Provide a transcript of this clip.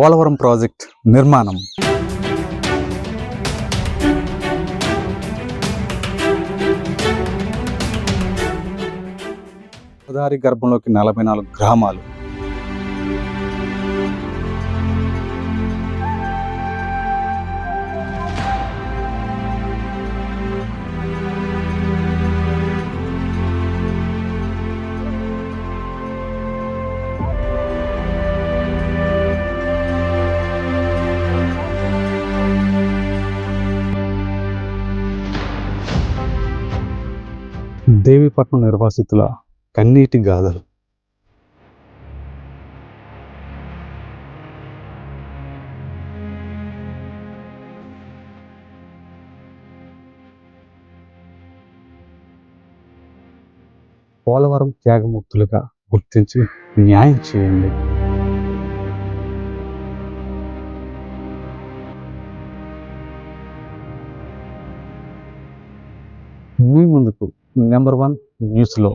Polavaram project నిర్మాణం. గోదావరి గర్భంలోకి నలభై నాలుగు గ్రామాలు. దేవిపట్నం నిర్వాసితుల కన్నీటి గాథలు. పోలవరం త్యాగముక్తులుగా గుర్తించి న్యాయం చేయండి. మీ ముందుకు నెంబర్ వన్ న్యూస్లో